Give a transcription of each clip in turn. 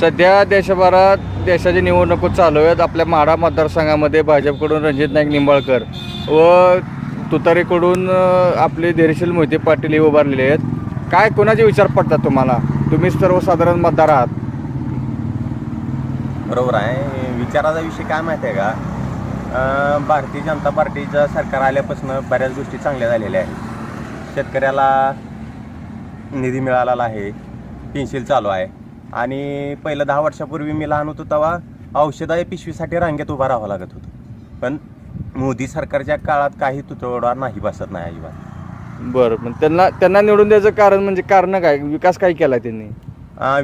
सध्या देशभरात देशाची निवडणूक चालू आहेत. आपल्या माढा मतदारसंघामध्ये भाजपकडून रणजित नाईक निंबाळकर व तुतारीकडून आपले धैर्यशील मोहिते पाटील हे उभारलेले आहेत. काय कोणाचे विचार पडतात तुम्हाला? तुम्ही सर्वसाधारण मतदार आहात. बरोबर आहे. विचाराचा विषय काय माहिती आहे का? भारतीय जनता पार्टीचं सरकार आल्यापासून बऱ्याच गोष्टी चांगल्या झालेल्या आहेत. शेतकऱ्याला निधी मिळालेला आहे. पेन्शिल चालू आहे. आणि पहिलं दहा वर्षापूर्वी मी लहान होतो तेव्हा औषधाच्या पिशवीसाठी रांगेत उभा राहावं लागत होतं. पण मोदी सरकारच्या काळात काही तुटवडा नाही बसत नाही अजिबात. बरं पण त्यांना त्यांना निवडून द्यायचं कारण म्हणजे कारण काय? विकास काय केला त्यांनी?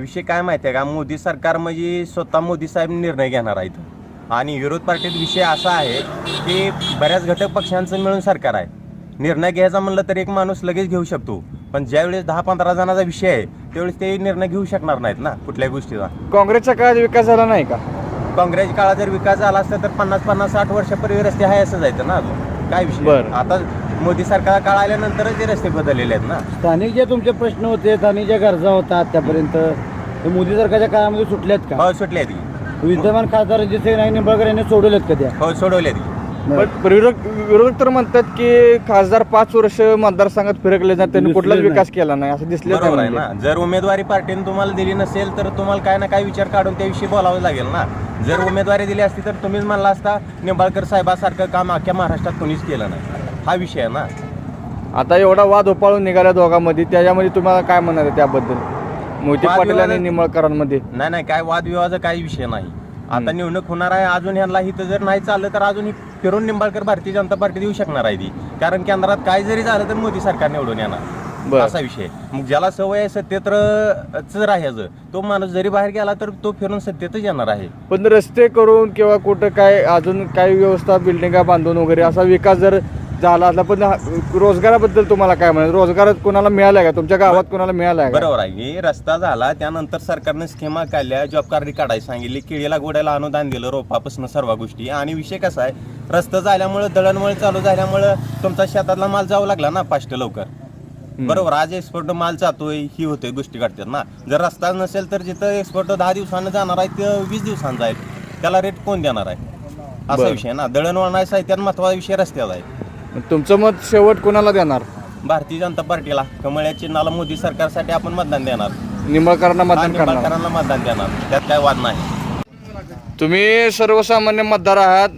विषय काय माहिती आहे का? मोदी सरकार म्हणजे स्वतः मोदी साहेब निर्णय घेणार आहेत. आणि विरोध पार्टीत विषय असा आहे की बऱ्याच घटक पक्षांचं मिळून सरकार आहे. निर्णय घ्यायचा म्हणलं तर एक माणूस लगेच घेऊ शकतो. पण ज्यावेळेस दहा पंधरा जणांचा विषय आहे त्यावेळेस ते निर्णय घेऊ शकणार नाहीत ना कुठल्याही गोष्टीचा. काँग्रेसच्या काळात विकास झाला नाही का? काँग्रेस काळात जर विकास झाला असता तर पन्नास पन्नास साठ वर्षापूर्वी रस्ते आहे असं जायचं ना अजून. काय विषय? बरं. आता मोदी सरकार काळ आल्यानंतरच ते रस्ते बदललेले आहेत ना. स्थानिक जे तुमचे प्रश्न होते स्थानिक ज्या गरजा होत्या आतापर्यंत ते मोदी सरकारच्या काळामध्ये सुटल्यात का? हो सुटले आहेत की. विद्यमान खासदार रणजित सिंह नाईक निंबाळकर यांनी सोडवलेत का त्या? हो सोडवले आहेत की. पण विरोधक विरोधक तर म्हणतात की खासदार पाच वर्ष मतदारसंघात फिरकले जात त्यांनी कुठलाच. विकास केला नाही असं दिसले बरोबर आहे ना. जर उमेदवारी पार्टीने तुम्हाला दिली नसेल तर तुम्हाला काय ना काय विचार काढून त्याविषयी बोलावं लागेल ना. जर उमेदवारी दिली असती तर तुम्हीच म्हणला असता निंबाळकर साहेबासारखं काम अख्ख्या महाराष्ट्रात कोणीच केलं नाही. हा विषय आहे ना. आता एवढा वाद उपाळून निघाला दोघांमध्ये त्याच्यामध्ये तुम्हाला काय आहे त्याबद्दल? मोहिते वाद पाटील आणि निंबाळकरांमध्ये. नाही नाही काय वादविवादाचा काही विषय नाही. आता निवडणूक होणार आहे अजून ह्यांना इथं जर नाही चाललं तर अजून ही फिरून निंबाळकर भारतीय जनता पार्टी देऊ शकणार आहे ती. कारण केंद्रात काय जरी झालं तर मोदी सरकार निवडून येणार. बरं. असा विषय मग ज्याला सवय आहे सत्यत्रच राहायचं. तो माणूस जरी बाहेर गेला तर तो फिरून सत्यतच येणार आहे. पण रस्ते करून किंवा कुठं काय अजून काही व्यवस्था बिल्डिंगा बांधून वगैरे असा विकास जर झाला पण रोजगाराबद्दल तुम्हाला काय म्हणाल रोजगार कोणाला मिळाला का? तुमच्या गावात कोणाला मिळाला का? बरोबर आहे. रस्ता झाला त्यानंतर सरकारने स्कीमा काढल्या जॉब कार्ड काढायला सांगितली केळीला गोड्याला अनुदान दिलं रोपापासून सर्व गोष्टी. आणि विषय कसा आहे रस्ता झाल्यामुळे दळणवळ चालू झाल्यामुळं तुमचा शेतातला माल जाऊ लागला ना फास्ट लवकर? बरोबर आज एक्सपोर्ट माल जातोय ही होते गोष्टी काढतात ना. जर रस्ता नसेल तर जिथं एक्सपोर्ट दहा दिवसानं जाणार आहे ते वीस दिवसांना जाईल. त्याला रेट कोण देणार आहे? असा. विषय ना. दळणवळणा साहित्यात महत्त्वाचा विषय रस्त्याचा आहे. तुमचं मत शेवट कोणाला देणार? भारतीय जनता पार्टीला. कमळ्या चिन्हाला मोदी सरकारसाठी आपण मतदान देणार. निंबाळकरांना मतदान करणार. निंबाळकरांना मतदान देणार. त्यात काय वाद नाही. तुम्ही सर्वसामान्य मतदार आहात.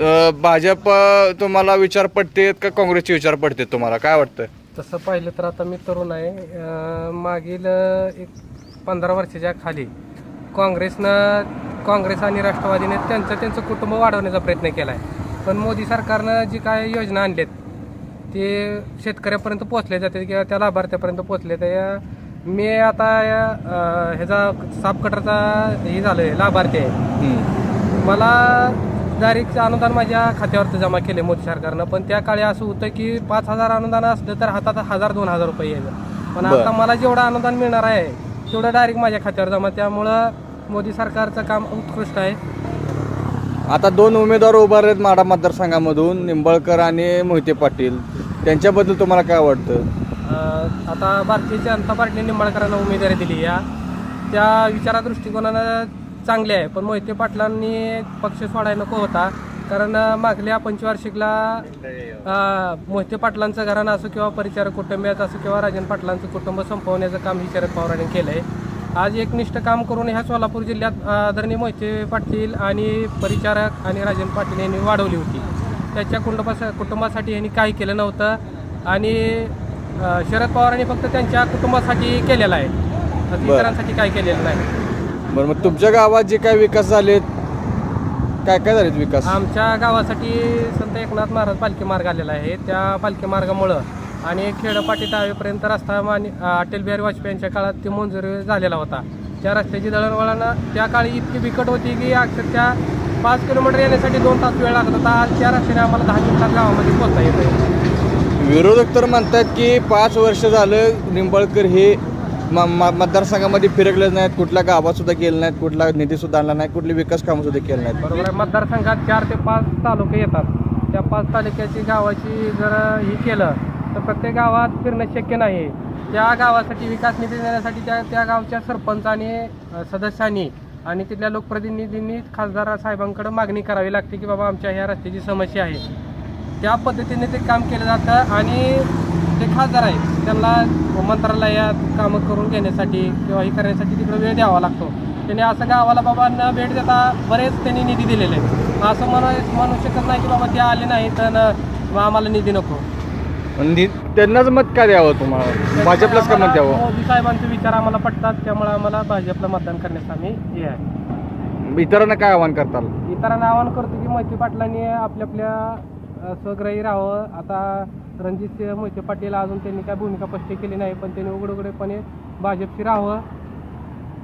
अ, भाजप अ, तुम्हाला विचार पडतेत का काँग्रेसचे विचार पडतेत तुम्हाला? काय वाटतं तसं पाहिलं तर आता मी तरुण आहे. अं, मागील अं, एक पंधरा वर्षाच्या खाली काँग्रेसनं काँग्रेस आणि राष्ट्रवादीने त्यांचं त्यांचं कुटुंब वाढवण्याचा प्रयत्न केला आहे पण मोदी सरकारनं जी काय योजना आणल्यात ते शेतकऱ्यापर्यंत पोचले जाते किंवा त्या लाभार्थ्यापर्यंत पोचले तर मी आता ह्याचा साप कटरचा हे झालं आहे लाभार्थी आहे. मला डायरेक्ट अनुदान माझ्या खात्यावरती जमा केले मोदी सरकारनं पण त्या काळी असं होतं की पाच हजार अनुदान असलं तर हातात हजार दोन हजार रुपये यायचं. पण. आता मला जेवढं अनुदान मिळणार आहे तेवढं डायरेक्ट माझ्या खात्यावर जमा. त्यामुळं मोदी सरकारचं काम उत्कृष्ट आहे. आता दोन उमेदवार उभारलेत माडा मतदारसंघामधून निंबळकर आणि मोहिते पाटील. त्यांच्याबद्दल तुम्हाला काय वाटतं? आता भारतीय जनता पार्टीने निंबाळकरांना उमेदवारी दिली. या त्या विचारा दृष्टिकोनानं चांगले आहे पण मोहिते पाटलांनी पक्ष सोडायला नको होता. कारण मागल्या पंचवार्षिकला मोहिते पाटलांचं घराणं असो किंवा परिचारक कुटुंबियात असो किंवा राजन पाटलांचं कुटुंब संपवण्याचं काम ही शरद पवारांनी केलं आहे आज एकनिष्ठ काम करून ह्या सोलापूर जिल्ह्यात आदरणीय मोहिते पाटील आणि परिचारक आणि राजन पाटील यांनी वाढवली होती. त्याच्या कुटुंबासा कुटुंबासाठी यांनी काही केलं नव्हतं आणि शरद पवारांनी फक्त त्यांच्या कुटुंबासाठी केलेलं आहे. इतरांसाठी काही केलेलं नाही. बरं मग तुमच्या गावात जे काय विकास झालेत काय काय झालेत विकास? आमच्या गावासाठी संत एकनाथ महाराज पालखी मार्ग आलेला आहे. त्या पालखी मार्गामुळं आणि खेडपाटी डावेपर्यंत रस्ता माने अटल बिहारी वाजपेयी यांच्या काळात ते मंजुरी झालेला होता. त्या रस्त्याची दळणवळण त्या काळी इतकी बिकट होती की अक्षरशः पाच किलोमीटर येण्यासाठी दोन तास वेळ लागत होता. आज त्या रस्त्याने आम्हाला दहा मिनिटात गावामध्ये पोहोचता येतं विरोधक तर म्हणतात की पाच वर्ष झालं निंबाळकर हे म- मतदारसंघामध्ये फिरकले नाहीत कुठल्या गावात सुद्धा गेले नाहीत कुठला निधी सुद्धा आणला नाही कुठली विकास कामं सुद्धा केले नाहीत. बरोबर आहे. मतदारसंघात चार ते पाच तालुके येतात. त्या पाच तालुक्याची गावाची जर हे केलं तर प्रत्येक गावात फिरणं शक्य नाही. त्या गावासाठी विकास निधी देण्यासाठी त्या त्या गावच्या सरपंचाने सदस्यांनी आणि तिथल्या लोकप्रतिनिधींनी खासदार साहेबांकडे मागणी करावी लागते की बाबा आमच्या ह्या रस्त्याची समस्या आहे. त्या पद्धतीने ते काम केलं जातं आणि ते खासदार आहेत त्यांना मंत्रालयात कामं करून घेण्यासाठी किंवा हे करण्यासाठी तिकडे वेळ द्यावा लागतो. त्याने असं गावाला बाबा न भेट देता बरेच त्यांनी निधी दिलेले आहेत. असं म्हणू म्हणू शकत नाही की बाबा ते आले नाही तर न- आम्हाला निधी नको. नि- त्यांनाच मत का द्यावं तुम्हाला? भाजपलाच का मत द्यावं? मोदी साहेबांचे विचार आम्हाला पटतात त्यामुळे आम्हाला भाजपला मतदान करण्यास आम्ही हे आहे. इतरांना काय आव्हान करताल? इतरांना आवाहन करतो की मोहिते पाटलांनी आपल्या आपल्या अ, स्वग्रही राहावं. आता रणजित सिंह मोहिते पाटील अजून त्यांनी काय भूमिका स्पष्ट केली नाही पण त्यांनी उघड उघडपणे भाजपशी राहावं.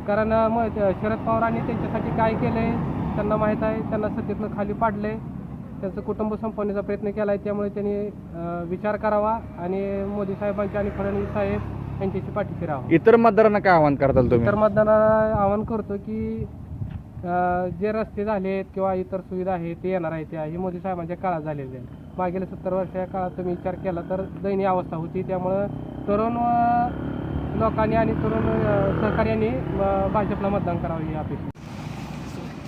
कारण अ, मोहिते शरद पवारांनी त्यांच्यासाठी काय केलं आहे त्यांना माहीत आहे त्यांना सत्तेतनं खाली पाडले त्यांचं कुटुंब संपवण्याचा प्रयत्न केला आहे त्यामुळे त्यांनी अ, विचार करावा आणि मोदी साहेबांचे आणि फडणवीस साहेब यांच्याशी पाठीशी राहावं. इतर मतदारांना काय आव्हान करताल तुम्ही? इतर मतदारांना आवाहन करतो की अं, जे रस्ते झालेत किंवा इतर सुविधा आहेत ते येणार आहेत त्या. ही मोदी साहेबांच्या काळात झालेल्या आहेत. मागील सत्तर वर्षाच्या काळात तुम्ही विचार केला तर दयनीय अवस्था होती. त्यामुळं तरुण अं, लोकांनी आणि तरुण अं, सहकार्यांनी अं, भाजपला मतदान करावं ही अपेक्षा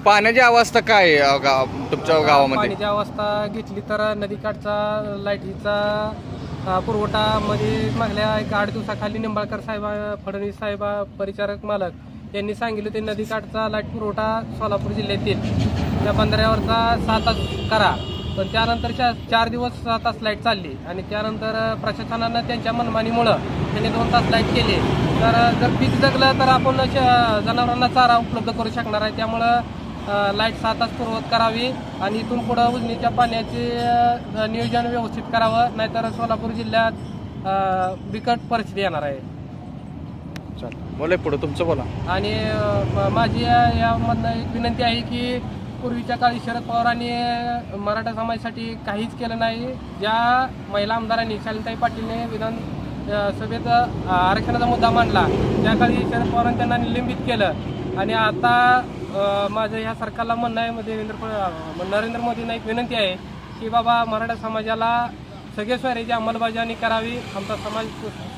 पाण्याची अवस्था काय आहे अ, तुमच्या गावामध्ये? पाण्याची अवस्था घेतली तर नदीकाठचा लाईटीचा अं, पुरवठा मध्ये मागल्या एक आठ दिवसाखाली निंबाळकर साहेब फडणवीस साहेब परिचारक मालक यांनी सांगितलं ते नदीकाठचा लाइट पुरवठा सोलापूर जिल्ह्यातील त्या बंधाऱ्यावरचा सहा तास करा. पण त्यानंतर चा- चार दिवस सहा तास लाइट चालली आणि त्यानंतर प्रशासनानं त्यांच्या मनमानीमुळं त्यांनी दोन तास लाइट केली. तर जर पीक जगलं तर आपण श- जनावरांना चारा उपलब्ध करू शकणार आहे. त्यामुळं लाइट सहा तास पूर्वत करावी आणि इथून पुढं उजनीच्या पाण्याचे नियोजन व्यवस्थित करावं नाहीतर सोलापूर जिल्ह्यात बिकट परिस्थिती येणार आहे. बोला पुढं तुमचं बोला. आणि माझी यामधनं एक विनंती आहे की पूर्वीच्या काळी शरद पवारांनी मराठा समाजासाठी काहीच केलं नाही. ज्या महिला आमदारांनी शालिताई पाटीलने विधान सभेत आरक्षणाचा मुद्दा मांडला त्या काळी शरद पवारांनी त्यांना निलंबित केलं. आणि आता माझं ह्या सरकारला म्हणणं आहे देवेंद्र नरेंद्र मोदींना एक विनंती आहे की बाबा मराठा समाजाला सगळे सोयऱ्याची अंमलबजावणी करावी आमचा समाज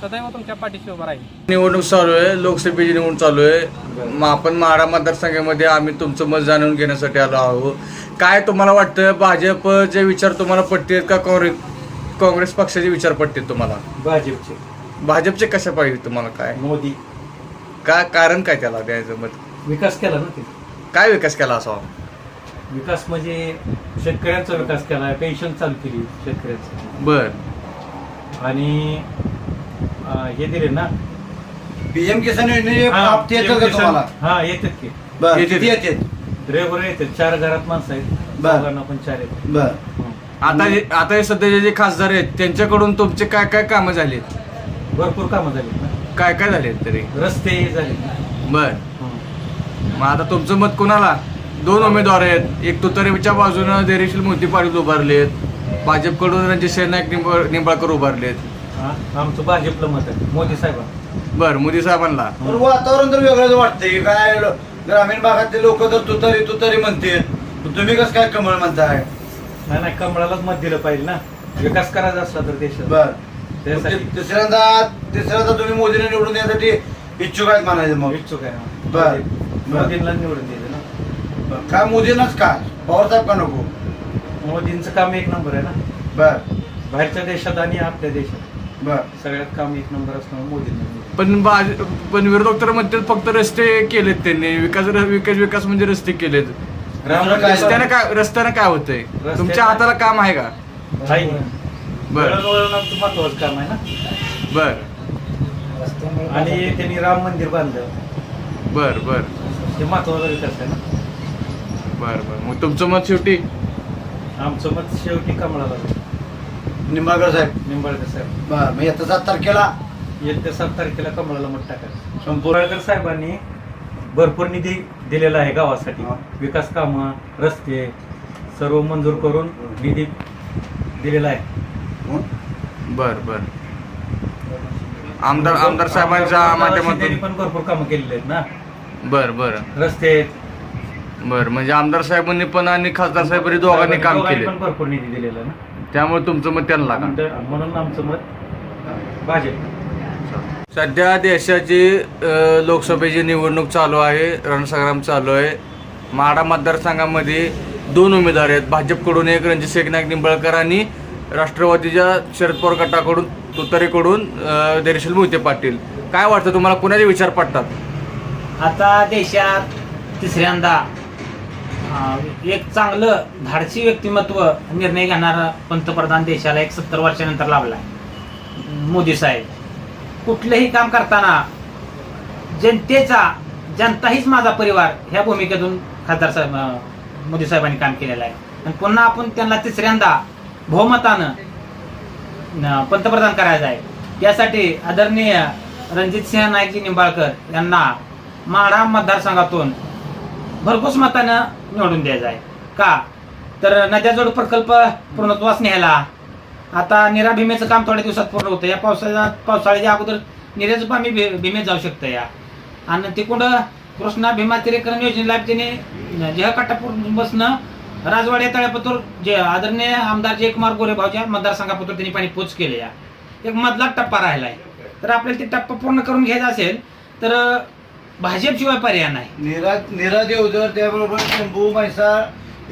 सदैव तुमच्या पाठीशी उभा राहील. निवडणूक चालू आहे लोकसभेची निवडणूक चालू आहे. मग आपण माडा मतदारसंघामध्ये आम्ही तुमचं मत जाणून घेण्यासाठी आलो आहोत. काय तुम्हाला वाटतं भाजपचे विचार तुम्हाला पटतील का काँग्रेस काँग्रेस पक्षाचे विचार पटतील तुम्हाला? भाजपचे. भाजपचे कशा पाहिजे तुम्हाला काय? मोदी. काय कारण काय त्याला द्यायचं मत? विकास केला ना ते. काय विकास केला असावा विकास म्हणजे शेतकऱ्यांचा विकास केला पेन्शन चालू केली शेतकऱ्यांचं. बर. आणि अं, हे दिले ना. पीएम किसान हा, येतात का किसान- तुम्हाला? हा येतात की. बर येते. किती येतात? रेगुलर येतात. चार घरात माणसं आहेत. बर. दोघांना पण चार आहेत. बर. हं. आता हे आता हे सध्याचे जे खासदार आहेत त्यांच्याकडून तुमचे काय काय कामं झालीत? भरपूर कामं झालीत ना. काय काय झालेत तरी? रस्ते झाले ना. बर. मग आता तुमचं मत कोणाला? दोन उमेदवार आहेत. एक तुतारीच्या बाजूनं धैर्यशील मोती पाटील उभारलेत. भाजपकडून रणजित नाईक निंबाळ निंबाळकर उभारलेत. हा, आमचं भाजपला मत आहे. मोदी साहेब बर मोदी साहेबांना. पण वातावरण तर वेगळंच वाटतंय की काय लो- ग्रामीण भागातले लोक तर तुतारी तुतारी म्हणतील. पण तुम्ही कसं काय कमळ म्हणताय? नाही नाही कमळालाच मत दिलं पाहिजे ना. विकास करायचा असला तर देशात बर. त्यासाठी. तिसऱ्यांदा तिसऱ्यांदा तुम्ही मोदीने निवडून देण्यासाठी इच्छुक आहेत म्हणायचं मग. इच्छुक आहे बर. बर. मोदींना निवडून द्यायचं ना. काय मोदींनाच का? पवार साहेब का नको. मोदींचं काम एक नंबर आहे ना. बर. बाहेरच्या देशात आणि आपल्या देशात. बर. सगळ्यात काम एक नंबर असल्यामुळे मोदींना. पण भाज पण विरोधक तर म्हणतात फक्त रस्ते केलेत त्यांनी. विकास विकास विकास म्हणजे रस्ते केलेत. राम काय- रस्त्यानं काय रस्त्यानं काय होतंय? तुमच्या हाताला काम आहे का? आहे. बर. दळणवळणाचं महत्वाचं काम आहे ना. बर. आणि त्यांनी राम मंदिर बांधलं. बर बर. हे महत्त्वाचा विकास आहे ना? बर बर. मग तुमचं मत शेवटी? आमचं मत शेवटी कमळाला निंबाळकर साहेब. निंबाळकर साहेब. बर मग येत्या सात तारखेला? येत्या सात तारखेला कमळाला मत टाकायचं. संपूर्ण साहेबांनी भरपूर निधी दिलेला आहे गावासाठी. हा. विकास कामं रस्ते सर्व मंजूर करून निधी दिलेला आहे. बर बर. आमदार आमदार साहेबांच्या माध्यमातून पण भरपूर कामं केलेली आहेत ना. बर बर. रस्ते बर म्हणजे आमदार साहेबांनी पण आणि खासदार साहेबांनी दोघांनी काम दोघांनी केले. पण भरपूर निधी दिलेला ना. त्यामुळे तुमचं मत त्यांना लागा म्हणून आमचं मत भाजप. सध्या देशाची अ, लोकसभेची निवडणूक चालू आहे रणसंग्राम चालू आहे. माढा मतदारसंघामध्ये दोन उमेदवार आहेत. भाजपकडून एक रणजित नाईक निंबाळकर आणि राष्ट्रवादीच्या शरद पवार गटाकडून तुतारीकडून अ, धैर्यशील मोहिते पाटील. काय वाटतं तुम्हाला? कुणाचे विचार पडतात? आता देशात तिसऱ्यांदा एक चांगलं धाडसी व्यक्तिमत्व निर्णय घेणारा पंतप्रधान देशाला एक सत्तर वर्षानंतर लाभला मोदी साहेब कुठलंही काम करताना जनतेचा जनता हीच माझा परिवार ह्या भूमिकेतून खासदार साहेब मोदी साहेबांनी काम केलेलं आहे. आणि पुन्हा आपण त्यांना तिसऱ्यांदा बहुमतानं पंतप्रधान करायचं आहे. त्यासाठी आदरणीय रणजित सिंह नाईकजी निंबाळकर यांना माढा मतदारसंघातून भरघोस मतानं निवडून द्यायचं आहे. का? तर नद्याजोड प्रकल्प पूर्णत्वास न्यायला. आता निरा भीमेचं काम थोड्या दिवसात पूर्ण होतं. या पावसाळ्यात पावसाळ्याच्या अगोदर निऱ्याचं पाणी भी- भीमेत जाऊ शकतं या. आणि तिकडं कृष्णा भीमा तिरेकरण योजनेला त्याने जेहकाटा बसणं राजवाड्या तळ्यापतूर जे आदरणीय आमदार जयकुमार गोरे भाऊच्या मतदारसंघापतूर त्यांनी पाणी पोच केले या. एक मधला टप्पा राहिला आहे तर आपल्याला ते टप्पा पूर्ण करून घ्यायचा असेल तर भाजपशिवाय पर्याय नाही. निरा निरा देवधर त्याबरोबर शंभू म्हैसाळ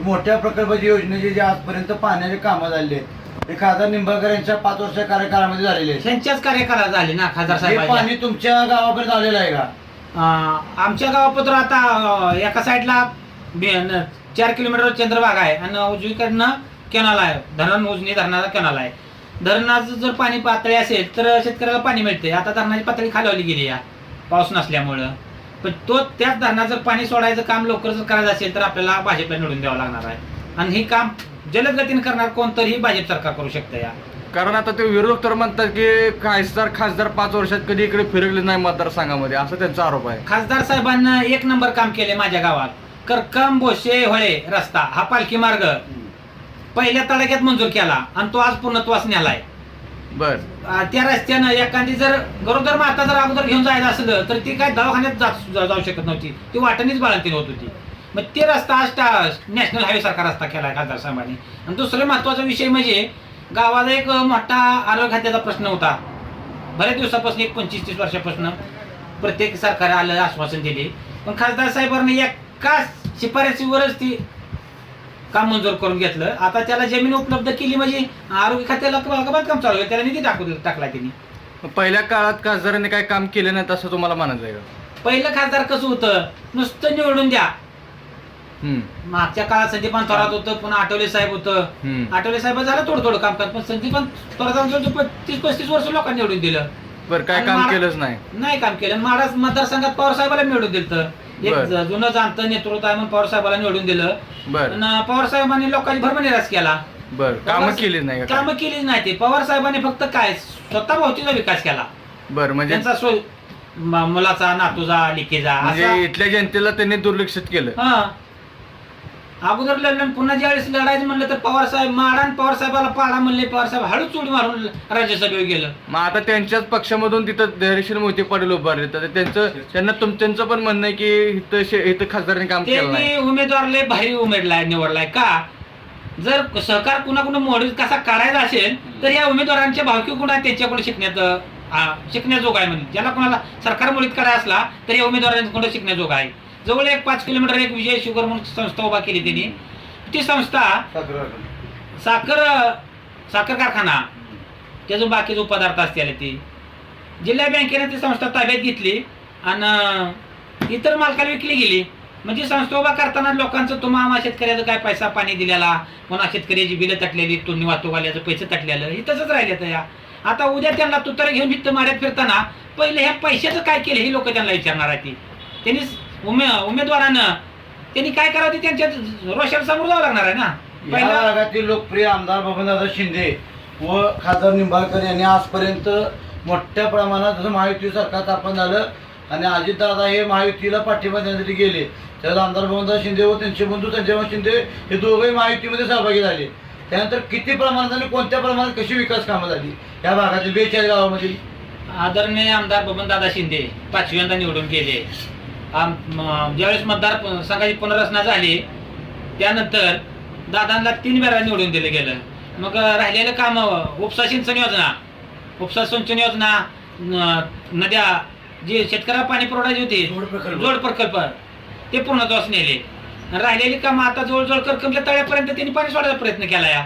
मोठ्या प्रकल्पाची योजनेचे जे आजपर्यंत पाण्याचे कामं झाले आहेत. हे खासदार निंबाळकर यांच्या पाच वर्ष कार्यकाळामध्ये झालेले आहेत. त्यांच्याच कार्यकाळात झाले ना खासदार हे साहेब पाणी तुमच्या गावापर्यंत आलेलं आहे का? आमच्या गावापत्र आता अं, एका साईडला बी- न- चार किलोमीटर चंद्रभाग आहे आणि उजवीकडनं कॅनल आहे. धरण उजनी धरणाचा कॅनल आहे. धरणाचं जर पाणी पातळी असेल तर शेतकऱ्याला पाणी मिळते आता धरणाची पातळी खालवली गेली या पाऊस नसल्यामुळं. पण तो त्याच धरणात जर पाणी सोडायचं काम लवकर जर करायचं असेल तर आपल्याला भाजपला निवडून द्यावं लागणार आहे. आणि हे काम जलद गतीने करणार कोणतंही भाजप सरकार करू शकतं या. कारण आता ते विरोधक तर म्हणतात की खासदार खासदार पाच वर्षात कधी इकडे फिरकले नाही मतदारसंघामध्ये असं त्यांचा आरोप आहे. खासदार साहेबांना एक नंबर काम केले माझ्या गावात. करकम बोशे होळे रस्ता हा पालखी मार्ग. पहिल्या तडाख्यात मंजूर केला आणि तो आज पूर्णत्वास नेलाय. बर. त्या रस्त्यानं एखादी जर गरोदर माता जर अगोदर घेऊन जायचं असलं तर ती काय दवाखान्यात जा- जाऊ शकत नव्हती. ती वाटणीच बाळंतीन होत होती. मग ते रस्ता आज टा- नॅशनल हायवे सारखा रस्ता केला खासदार साहेबांनी. आणि दुसरं महत्त्वाचा विषय म्हणजे गावाला एक मोठा आरोग्य खात्याचा प्रश्न होता. बऱ्याच दिवसापासून एक पंचवीस तीस वर्षापासून प्रत्येक सरकार आलं आश्वासन दिले. पण खासदार साहेबांनी एका शिफारसीवरच ती काम मंजूर करून घेतलं? आता त्याला जमीन उपलब्ध केली म्हणजे आरोग्य खात्याला बांधकाम चालू आहे त्याला निधी टाकू टाकला त्यांनी पहिल्या काळात खासदारांनी काय काम केलं नाही तसं तुम्हाला म्हणायचं आहे का? पहिलं खासदार कसं होतं? नुसतं निवडून द्या. हम्म, मागच्या काळात संदीपान थोरात होतं पुन्हा आठवले साहेब होतं. हम्म. आठवले साहेब झालं थोडं थोडं काम करत पण संदीपान थोरात तीस पस्तीस वर्ष लोकांनी निवडून दिलं. बरं काय आणि काम मला- केलंच नाही. नाही काम केलं. महाराज मतदारसंघात पवार साहेबाला निवडून दिलं एक बर. जुनं जाणतं नेतृत्व आहे म्हणून पवार साहेबाला निवडून दिलं. बर. आणि पवार साहेबांनी लोकांनी भरभनिरास केला. बर. कामं केलीच नाही का कामं केलीच नाही ते. पवार साहेबांनी फक्त काय? स्वतः भोवतीचा विकास केला. बर म्हणजे त्यांचा सोय म- मुलाचा नातूचा लिकेचा म्हणजे इथल्या जनतेला त्यांनी दुर्लक्षित केलं. हा. अगोदर लढलं पुन्हा ज्यावेळेस लढायचं म्हणलं तर पवार साहेब माडा आणि पवार साहेबाला पाडा म्हणले. पवार साहेब हळूच उडी मारून राज्यसभेवर गेलं. मग आता त्यांच्याच पक्षामधून तिथं धैर्यशील मोहिते पाटील उभारले. तर त्यांचं त्यांना तुम त्यांचं पण म्हणणं आहे की इथं शे- इथं खासदारांनी काम केलं नाही. त्यांनी उमेदवारले भारी उमेदलाय निवडलाय. का? जर सहकार कुणाकुणा मॉडेल कसा काढायचा असेल तर या उमेदवारांच्या भावकी गुण आहेत त्यांच्याकडे शिकण्यात आ, शिकण्याजोग आहे म्हणजे ज्याला कोणाला सरकार मुळीत करायचा असला तर या उमेदवारांकडे शिकण्याजोग आहे. जवळ एक पाच किलोमीटर एक विजय शुगर म्हणून संस्था उभा केली त्यांनी. ती संस्था साखर साखर कारखाना त्याचं बाकीचे पदार्थ असतील ती. जिल्हा बँकेने ती संस्था ताब्यात घेतली आणि इतर मालकाला विकली गेली. म्हणजे संस्था उभा करताना लोकांचं तुम्हा आम्हा शेतकऱ्याचं काय पैसा पाणी दिलेला पुन्हा शेतकऱ्याची बिलं तटलेली तुम्ही वाहतूकवाल्याचं पैसे तटलेलं हे तसंच राहिलं तर या. आता उद्या त्यांना तुतारे घेऊन हित्त माड्यात फिरताना पहिले ह्या पैशाचं काय केलं हे लोक त्यांना विचारणार आहे ती. त्यांनी उमे उमेदवारानं. त्यांनी काय करावं ते त्यांच्या रोषाला समोर जावं लागणार आहे ना? या पहिलं भागातील लोकप्रिय आमदार बबनदादा शिंदे व खासदार निंबाळकर यांनी आजपर्यंत मोठ्या प्रमाणात जसं महायुती सरकार स्थापन झालं आणि अजितदादा हे महायुतीला पाठिंबा देण्यासाठी गेले त्यात आमदार बबनदादा शिंदे व त्यांचे बंधू संजय शिंदे हे दोघंही महायुतीमध्ये सहभागी झाले. त्यानंतर किती प्रमाणात आणि कोणत्या प्रमाणात कशी विकास कामं झाली? या भागातील बेचाळीस गावामधील आदरणीय आमदार बबनदादा शिंदे पाचव्यांदा निवडून गेले. आम ज्यावेळेस मतदार संघाची पुनर्रचना झाली त्यानंतर दादांना तीन वेळा निवडून दिलं गेलं. मग राहिलेलं काम उपसा सिंचन योजना. उपसा सिंचन योजना नद्या जे शेतकऱ्याला पाणी पुरवठाचे होते जोड प्रकल्प. जोड प्रकल्प ते पूर्णत्वास नेले. राहिलेली कामं आता जवळजवळ करकमच्या तळ्यापर्यंत त्यांनी पाणी सोडायचा प्रयत्न केला या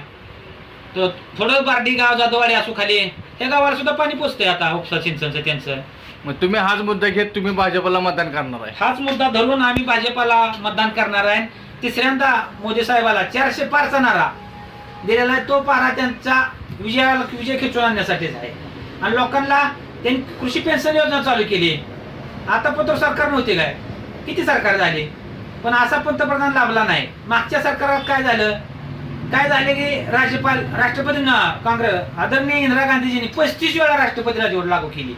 तर थोडं बार्डी गाव जाधववाडी असू खाली त्या गावाला सुद्धा पाणी पोचतंय आता उपसा सिंचनचं त्यांचं. मग तुम्ही हाच मुद्दा घेत तुम्ही भाजपला मतदान करणार आहे. हाच मुद्दा धरून आम्ही भाजपाला मतदान करणार आहे. तिसऱ्यांदा मोदी साहेबाला चारशे पारचा नारा दिलेला आहे. तो पारा त्यांचा विजयाला विजय खेचून आणण्यासाठीच आहे. आणि लोकांना त्यांनी कृषी पेन्शन योजना चालू केली. आता पण तो सरकार नव्हते काय? किती सरकार झाले? पण असा पंतप्रधान लाभला नाही. मागच्या सरकारात काय झालं? काय झाले की राज्यपाल राष्ट्रपतींना काँग्रेस आदरणीय इंदिरा गांधीजींनी पस्तीस वेळा राष्ट्रपती राजवट लागू केली.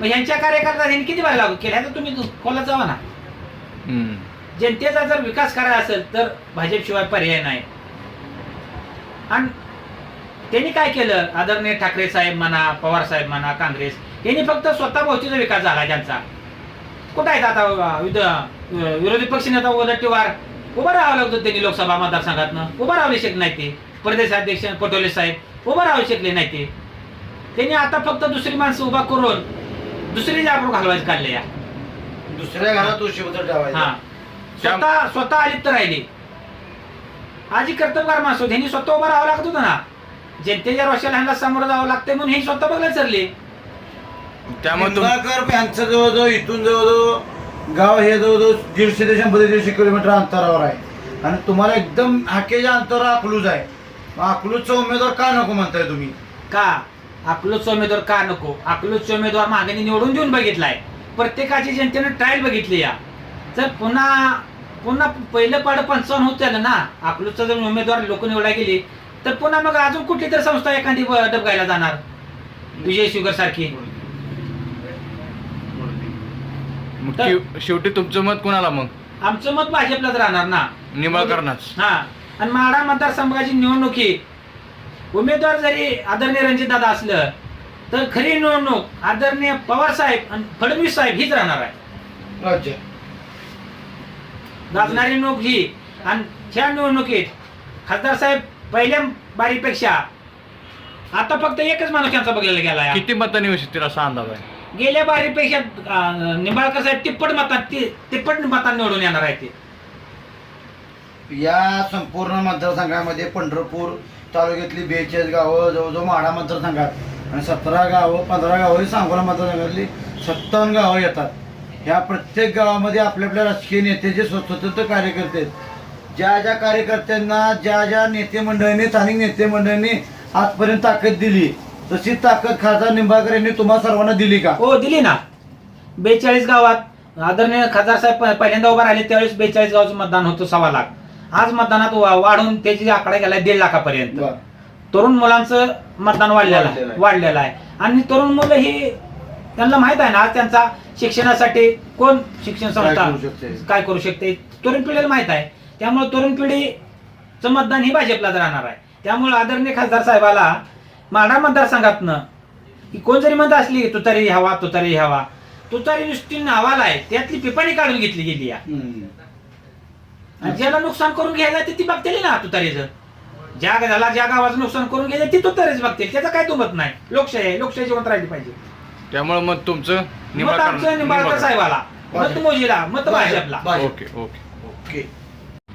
मग यांच्या कार्यकाळात यांनी किती वेळा लागू केल्या तर तुम्ही खोला जावा ना. जनतेचा जर विकास करायचा असेल तर भाजपशिवाय पर्याय नाही. आणि त्यांनी काय केलं? आदरणीय ठाकरे साहेब म्हणा पवार साहेब म्हणा काँग्रेस यांनी फक्त स्वतः भोवतीचा विकास झाला त्यांचा कुठं आहेत आता विरोधी पक्ष नेता वरटीवार उभं राहावं लागतं त्यांनी लोकसभा मतदारसंघातनं. उभं राहू शकले नाही ते. प्रदेशाध्यक्ष पटोले साहेब उभं राहू शकले नाही ते. त्यांनी आता फक्त दुसरी माणसं उभा करून दुसरी जागरूक घालवायचं काढले या. दुसऱ्या घरात उशीबद्दल ठेवायचा. हा. स्वतः स्वतः आलिप्त राहिली. आजी कर्तव्यकार माणसं ह्यांनी स्वतः उभं राहावं लागत होतं ना. जनतेच्या रोषाला ह्यांना सामोरं जावं लागतंय म्हणून हे स्वतः बघायला चालले त्यामुळे निंबाळकर यांचं जवळजवळ इथून जवळजवळ गाव हे जवळजवळ दीडशे ते शंभर दीडशे किलोमीटर अंतरावर आहे. आणि तुम्हाला एकदम हाकेच्या अंतरावर अकलूज आहे. मग अकलूजचा उमेदवार का नको म्हणताय तुम्ही? का? अकलूजचा उमेदवार का नको? अकलूजचा उमेदवार मागणी निवडून देऊन बघितलाय. प्रत्येकाची जनतेनं ट्रायल बघितली या. तर पुन्हा पुन्हा पहिलं पाड पंचावन्न होत झालं ना अकलूजचा जर उमेदवार लोक निवडा गेली तर पुन्हा मग अजून कुठली तर संस्था एखादी ब- डबगायला जाणार? विजय शुगर सारखी मग शेव- शेवटी तुमचं मत कुणाला मग? आमचं मत भाजपलाच राहणार ना. निंबाळकरनाच हा. आणि माडा मतदारसंघाची निवडणुकीत उमेदवार जरी आदरणीय रणजित दादा असलं तर खरी निवडणूक आदरणीय पवार साहेब आणि फडणवीस साहेब हीच राहणार आहे. राज्य गाजणारी निवडणूक ही. आणि ह्या निवडणुकीत खासदार साहेब पहिल्या बारीपेक्षा आता फक्त एकच माणूस यांचा बघलेला गेला. किती मतांनी येऊ शकतील असा अंदाज आहे? गेल्या बारीपेक्षा निंबाळकर साहेब तिप्पट मतात तिप्पट मतात निवडून येणार आहे ते. या संपूर्ण मतदारसंघामध्ये पंढरपूर तालुक्यातली बेचाळीस गावं जवळजवळ माढा मतदारसंघात आणि सतरा गावं पंधरा गावं ही सांगोला मतदारसंघातली सत्तावन्न गावं येतात. ह्या प्रत्येक गावामध्ये आपल्या आपल्या राजकीय नेते जे स्वतंत्र कार्यकर्ते आहेत. ज्या ज्या कार्यकर्त्यांना ज्या ज्या नेते मंडळींनी स्थानिक नेते मंडळींनी आजपर्यंत ताकद दिली तशी ताकद खासदार निंबाळकर यांनी तुम्हा सर्वांना दिली का? हो दिली ना. बेचाळीस गावात आदरणीय खासदार साहेब प- पहिल्यांदा उभा राहिले त्यावेळेस बेचाळीस गावचं मतदान होतं सव्वा लाख. आज मतदानात वा- वाढून त्याची आकडा गेला दीड लाखापर्यंत. बरं. तरुण मुलांचं मतदान वाढलेलं वाढलेलं आहे आहे. वाढलेलं आहे. आणि तरुण मुलं ही त्यांना माहीत आहे ना आज त्यांचा शिक्षणासाठी कोण शिक्षण काय संस्था करू शकते? काय करू शकते? तरुण पिढीला माहीत आहे. त्यामुळे तरुण पिढीचं मतदान ही भाजपलाच राहणार आहे. त्यामुळे आदरणीय खासदार साहेबाला माढा मतदारसंघातनं. की कोण जरी म्हणत असली तुतारी हवा तुतारी हवा तुतारी नुसती नावाला आहे त्यातली पिपाणी काढून घेतली गेली या. आणि ज्याला नुकसान करून घ्यायला ते ती बघतील ना तुतारीचं ज्या ज्याला ज्या गावाचं नुकसान करून घ्यायचं ती तुतारीच बघतील. त्याचा काय दुमत नाही. लोकशाही आहे लोकशाही जिवंत राहिली पाहिजे. त्यामुळे मग तुमचं मत आमचं निंबाळकर साहेबाला. मत मोजीला मत भाजपला. भाजप. Okay okay. ओके.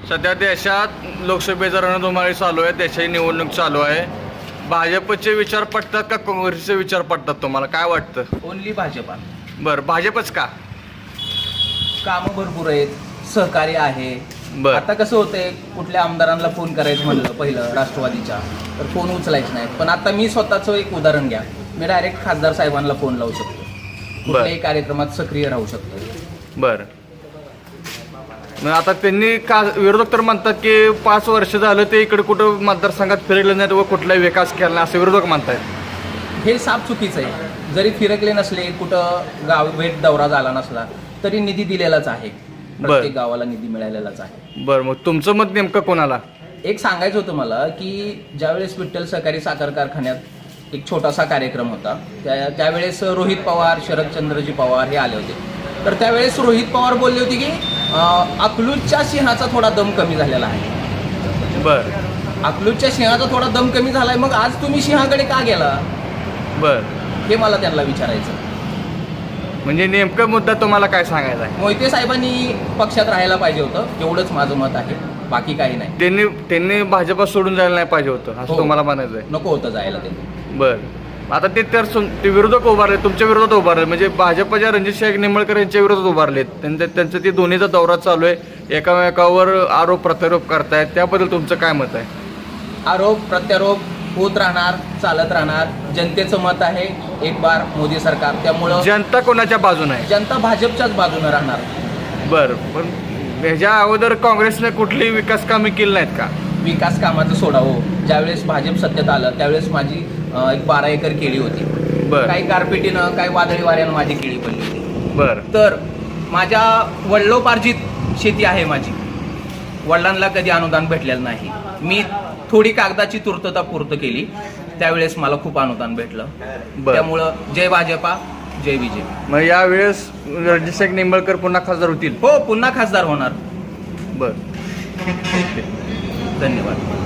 सध्या देशात लोकसभेचा रणधुमाळी चालू आहे देशाची निवडणूक चालू आहे. भाजपचे विचार पटतात का काँग्रेसचे विचार पटतात तुम्हाला? काय वाटतं? ओनली भाजपा. बरं भाजपच का? कामं भरपूर आहेत सहकार्य आहे. बर. आता कसं होतंय कुठल्या आमदारांना फोन करायचं म्हणलं पहिलं राष्ट्रवादीच्या तर फोन उचलायचे नाहीत पण आता मी स्वतःचं एक उदाहरण घ्या. मी डायरेक्ट खासदार साहेबांना फोन लावू शकतो. कुठल्याही कार्यक्रमात सक्रिय राहू शकतो. बरं. मग आता त्यांनी का विरोधक तर म्हणतात की पाच वर्ष झालं ते इकडे कुठं मतदारसंघात फिरले नाहीत व कुठलाही विकास केला नाही असे विरोधक म्हणतायत. हे साफ चुकीचं आहे. जरी फिरकले नसले कुठं गाव भेट दौरा झाला नसला तरी निधी दिलेलाच आहे. प्रत्येक गावाला निधी मिळालेलाच आहे. बरं मग तुमचं मत नेमकं कोणाला? एक सांगायचं होतं मला की ज्यावेळेस विठ्ठल सहकारी साखर कारखान्यात एक छोटासा कार्यक्रम होता त्या त्यावेळेस रोहित पवार शरदचंद्रजी पवार हे आले होते. तर त्यावेळेस रोहित पवार बोलले होते की अकलूजच्या सिंहाचा थोडा दम कमी झालेला आहे. बरं. अकलूजच्या सिंहाचा थोडा दम कमी झालाय मग आज तुम्ही सिंहाकडे का गेला? बरं. हे मला त्यांना विचारायचं. म्हणजे नेमकं मुद्दा तुम्हाला काय सांगायचा आहे? मोहिते साहेबांनी पक्षात राहायला पाहिजे होतं एवढंच माझं मत आहे बाकी काही नाही. त्यांनी त्यांनी भाजपा सोडून जायला नाही पाहिजे होतं असं हो. तुम्हाला म्हणायचं आहे नको होतं जायला ते बर. आता ते तर ते विरोधक उभारले तुमच्या विरोधात उभारले. म्हणजे भाजपच्या रणजित शाह निंबळकर यांच्या विरोधात उभारलेत. त्यांचं त्यांचं ते दोन्हीचा दौरा चालू आहे. एकामेकावर आरोप प्रत्यारोप करतायत. त्याबद्दल तुमचं काय मत आहे? आरोप प्रत्यारोप होत राहणार चालत राहणार. जनतेचं मत आहे एक बार मोदी सरकार. त्यामुळं जनता कोणाच्या बाजूने आहे? जनता भाजपच्याच बाजूने राहणार. बर पण ह्याच्या अगोदर काँग्रेसने कुठली विकास कामे केली नाहीत का? विकास कामाचं सोडावं. ज्यावेळेस भाजप सत्तेत आलं त्यावेळेस माझी एक बारा एकर केळी होती. बर. काही गारपिटीनं काही वादळी वाऱ्यानं माझी केळी पडली होती. बर. तर माझ्या वडिलोपार्जित शेती आहे माझी. वडिलांना कधी अनुदान भेटलेलं नाही. मी थोडी कागदाची तुर्तता पूर्त केली. त्यावेळेस मला खूप अनुदान भेटलं. बर. त्यामुळं जय भाजपा जय बीजेपी. मग यावेळेस रणजित शाह निंबळकर पुन्हा खासदार होतील? हो पुन्हा खासदार होणार. बर. धन्यवाद.